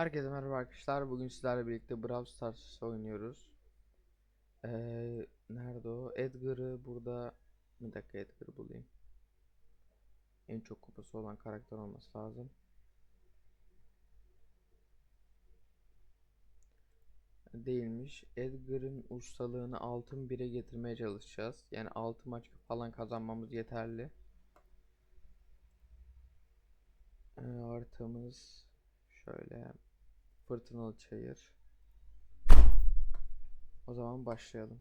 Herkese merhaba arkadaşlar. Bugün sizlerle birlikte Brawl Stars oynuyoruz. Ee, nerede o? Edgar'ı burada... Bir dakika Edgar'ı bulayım. En çok kupası olan karakter olması lazım. Değilmiş. Edgar'ın ustalığını altın 1'e getirmeye çalışacağız. Yani 6 maç falan kazanmamız yeterli. Ee, haritamız şöyle Fırtınalı çayır. O zaman başlayalım.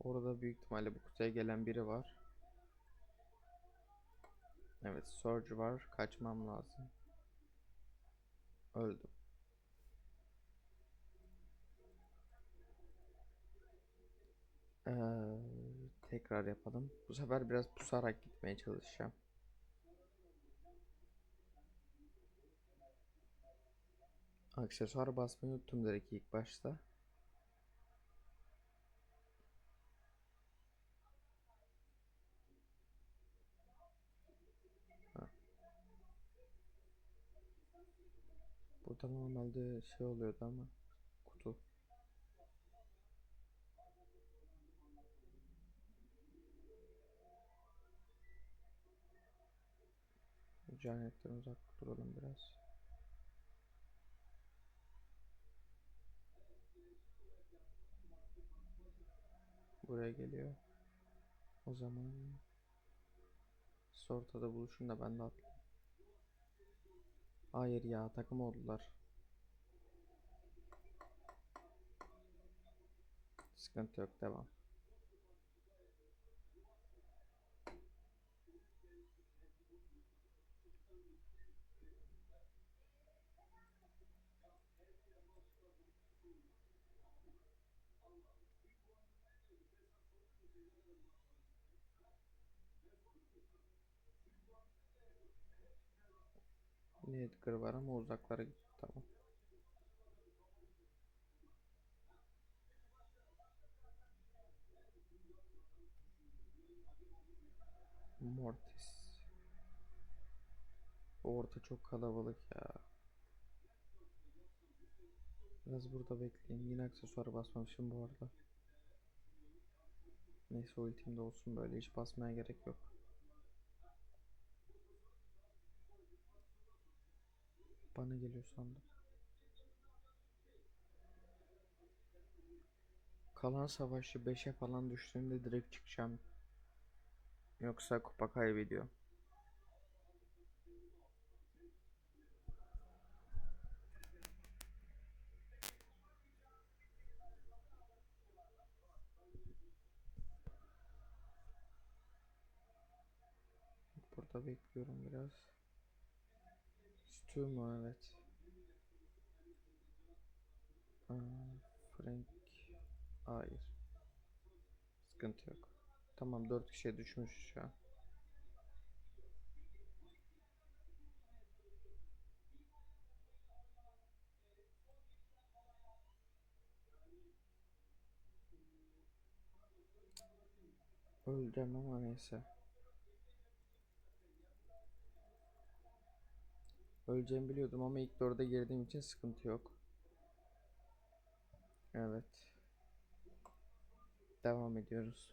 Orada büyük ihtimalle bu kutuya gelen biri var. Evet, Surge var. Kaçmam lazım. Öldüm. Ee, tekrar yapalım. Bu sefer biraz pusarak gitmeye çalışacağım. Aksesuar basmayı unuttum direkt ilk başta. Ha. Burada normalde şey oluyordu ama Canetten uzak duralım biraz. Buraya geliyor. O zaman ortada buluşun da ben de atlayayım. Hayır ya takım oldular. Sıkıntı yok devam. Yine Edgar var ama uzaklara gitti tamam. Mortis. Orta çok kalabalık ya. Biraz burada bekleyin. Yine aksesuar basmamışım bu arada. Neyse ultim de olsun böyle hiç basmaya gerek yok. Bana geliyor sandım. Kalan savaşı 5'e falan düştüğünde direkt çıkacağım. Yoksa kupa kaybediyor. Burada bekliyorum biraz. Stu mu? Evet. Frank. Hayır. Sıkıntı yok. Tamam 4 kişiye düşmüş şu an. Öleceğim ama neyse. Öleceğimi biliyordum ama ilk dörde girdiğim için sıkıntı yok. Evet. Devam ediyoruz.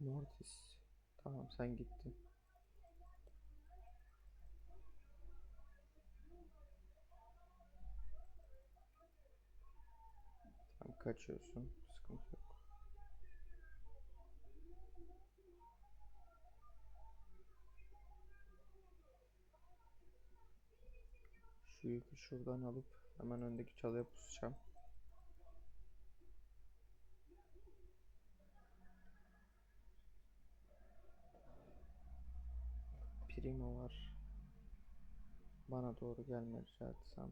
Mortis. Tamam sen gittin. Tamam kaçıyorsun. Sıkıntı yok. Şu yükü şuradan alıp hemen öndeki çalıya pusacağım. Primo var. Bana doğru gelme rica etsem.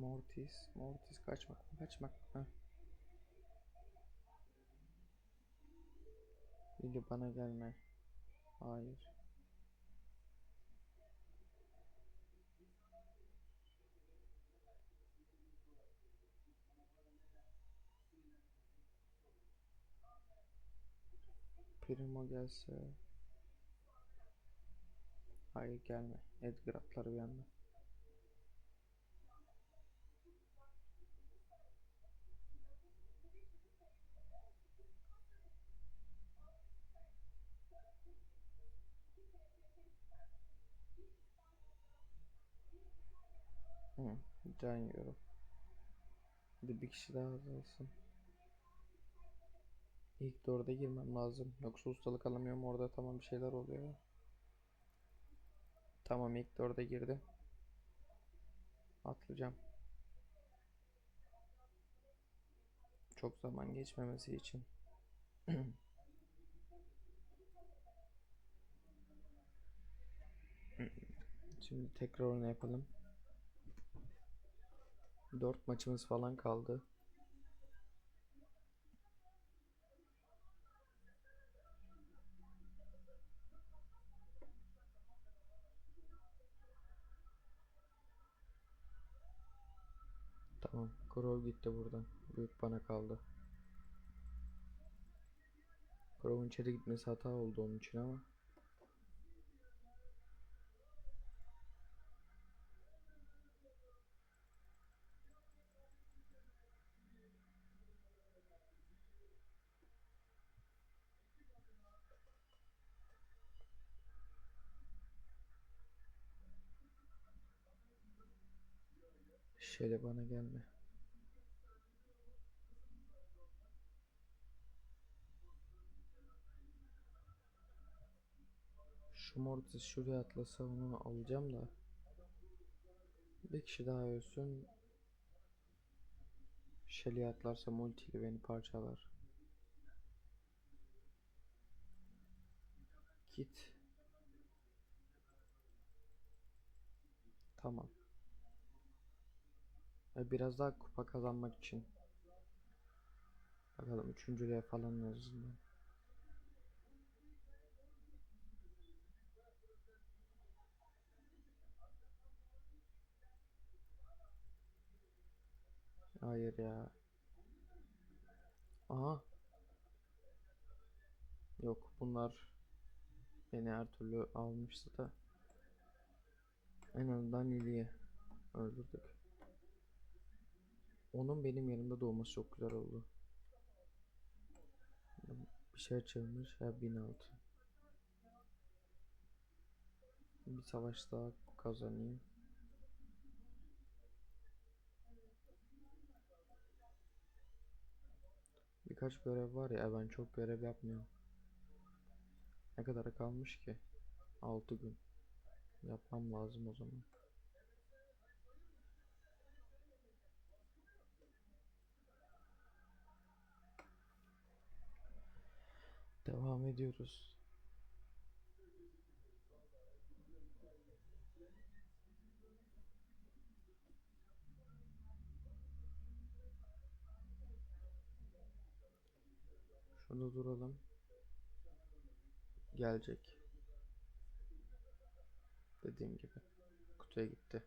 Mortis, Mortis kaçmak, kaçmak. Heh. Lili bana gelme. Hayır. Primo gelse. Hayır gelme. Edgar atlar bir anda. Can yiyorum. Hadi bir kişi daha azalsın. İlk dörde girmem lazım. Yoksa ustalık alamıyorum orada tamam bir şeyler oluyor. Tamam ilk dörde girdim. Atlayacağım. Çok zaman geçmemesi için. Şimdi tekrar onu yapalım. 4 maçımız falan kaldı. Tamam. Crow gitti buradan. Büyük bana kaldı. Crow'un içeri gitmesi hata oldu onun için ama. Şöyle bana gelme. Şu Mortis şuraya atlasa onu alacağım da. Bir kişi daha ölsün. Shelly atlarsa multiyle beni parçalar. Git. Tamam. Biraz daha kupa kazanmak için. Bakalım üçüncülüğe falan en azından. Hayır ya. Aha. Yok bunlar beni her türlü almıştı da. En azından Lili'yi öldürdük. Onun benim yanımda doğması çok güzel oldu. Bir şey açılmış ya 1006. Bir savaş daha kazanayım. Birkaç görev var ya ben çok görev yapmıyorum. Ne kadar kalmış ki? 6 gün. Yapmam lazım o zaman. Devam ediyoruz. Şurada duralım. Gelecek. Dediğim gibi. Kutuya gitti.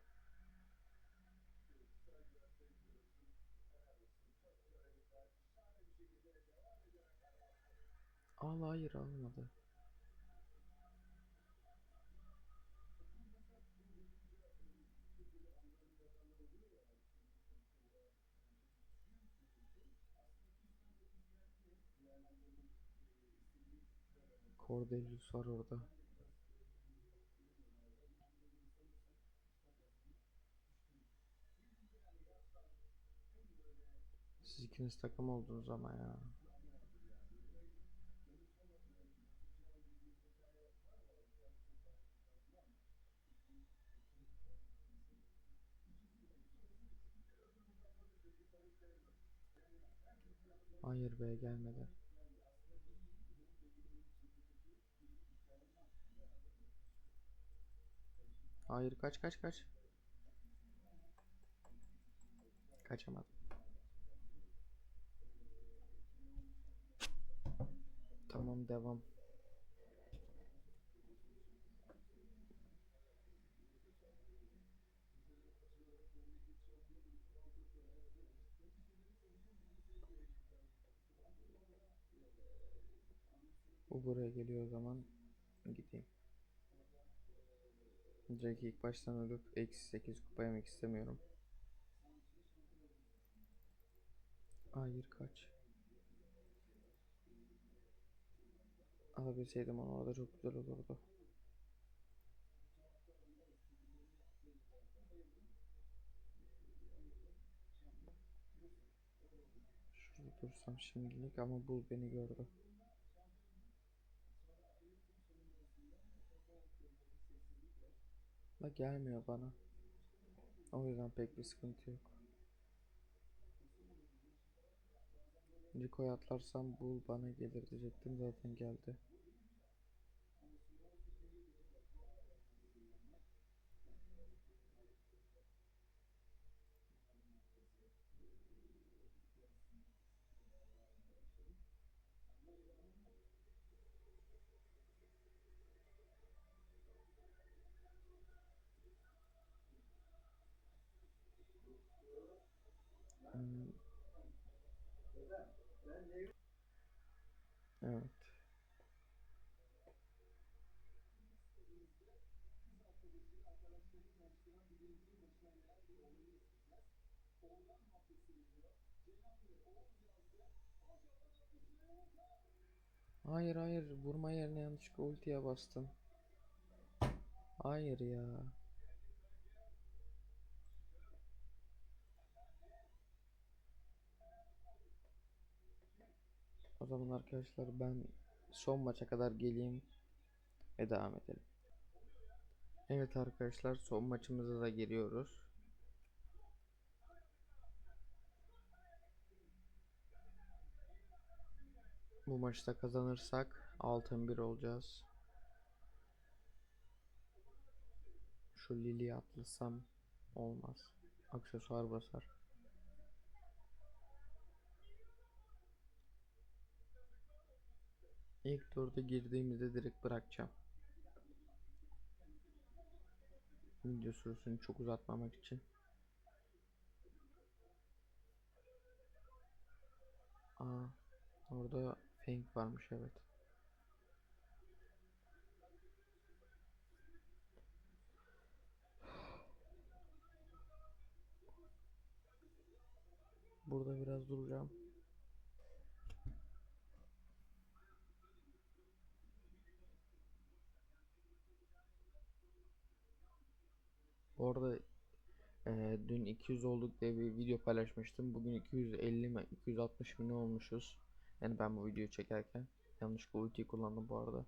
Al hayır almadı. Cordelius var orada. Siz ikiniz takım oldunuz ama ya. Hayır be gelmedi. Hayır kaç kaç kaç. kaçamadım. Tamam devam. Bu buraya geliyor o zaman gideyim. Direkt ilk baştan ölüp eksi 8 kupa yemek istemiyorum. Hayır kaç. Alabilseydim onu orada çok güzel olurdu. Şurada dursam şimdilik ama bul beni gördü. Da gelmiyor bana. O yüzden pek bir sıkıntı yok. Rico'ya atlarsam bul bana gelir diyecektim zaten geldi. Evet. Hayır hayır vurma yerine yanlışlıkla ultiye bastım. Hayır ya. O zaman arkadaşlar ben son maça kadar geleyim ve devam edelim. Evet arkadaşlar son maçımıza da giriyoruz. Bu maçta kazanırsak altın bir olacağız. Şu Lili'yi atlasam olmaz. Aksesuar basar. İlk turda girdiğimizde direkt bırakacağım. Video sürüsünü çok uzatmamak için. Aa, orada Feng varmış evet. Burada biraz duracağım. Bu arada eee, dün 200 olduk diye bir video paylaşmıştım. Bugün 250 mi 260 mi ne olmuşuz. Yani ben bu videoyu çekerken yanlışlıkla ultiyi kullandım bu arada.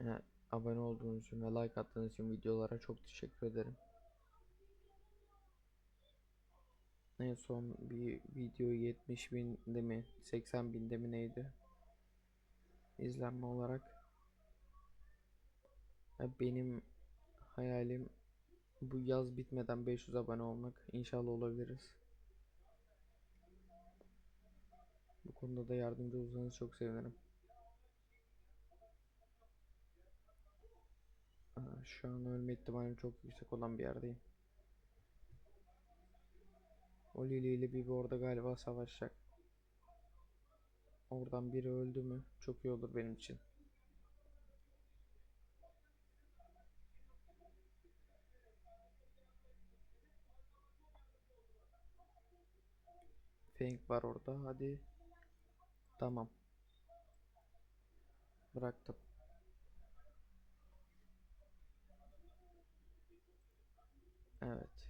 Yani abone olduğunuz için ve like attığınız için videolara çok teşekkür ederim. En son bir video 70 binde mi 80 binde mi neydi? İzlenme olarak. Benim hayalim bu yaz bitmeden 500 abone olmak. İnşallah olabiliriz. Bu konuda da yardımcı olursanız çok sevinirim. Şu an ölme ihtimalim çok yüksek olan bir yerdeyim. O Lili ile Bibi orada galiba savaşacak. Oradan biri öldü mü çok iyi olur benim için. Feng var orada hadi. Tamam. Bıraktım. Evet.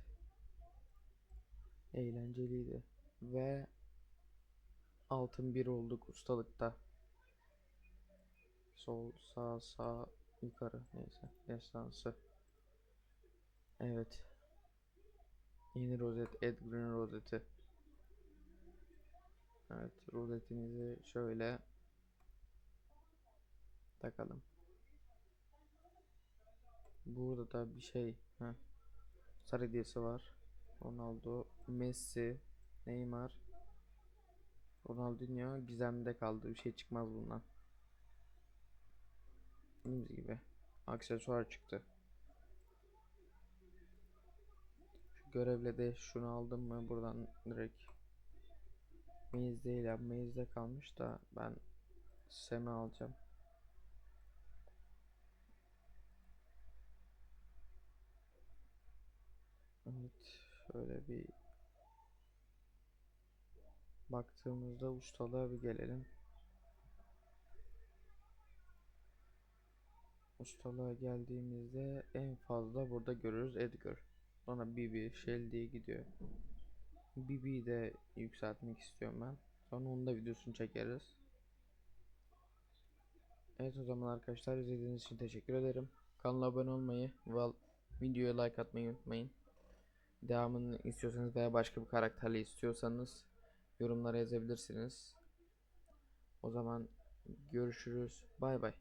Eğlenceliydi. Ve altın bir olduk ustalıkta. Sol, sağ, sağ, yukarı. Neyse. Destansı. Evet. Yeni rozet. Edgar'ın rozeti. Evet. Rozetimizi şöyle takalım. Burada da bir şey. Heh. Sarı hediyesi var. Ronaldo, Messi, Neymar, Ronaldinho gizemde kaldı. Bir şey çıkmaz bundan. Dediğimiz gibi. Aksesuar çıktı. Şu görevle de şunu aldım mı buradan direkt Maze değil ya. Maze'de kalmış da ben Sem'i alacağım. Evet, şöyle bir baktığımızda ustalığa bir gelelim. Ustalığa geldiğimizde en fazla burada görürüz Edgar. Sonra Bibi, Shell diye gidiyor. Bibi'yi de yükseltmek istiyorum ben. Sonra onun da videosunu çekeriz. Evet o zaman arkadaşlar izlediğiniz için teşekkür ederim. Kanala abone olmayı ve videoya like atmayı unutmayın. Devamını istiyorsanız veya başka bir karakterle istiyorsanız yorumlara yazabilirsiniz. O zaman görüşürüz. Bay bay.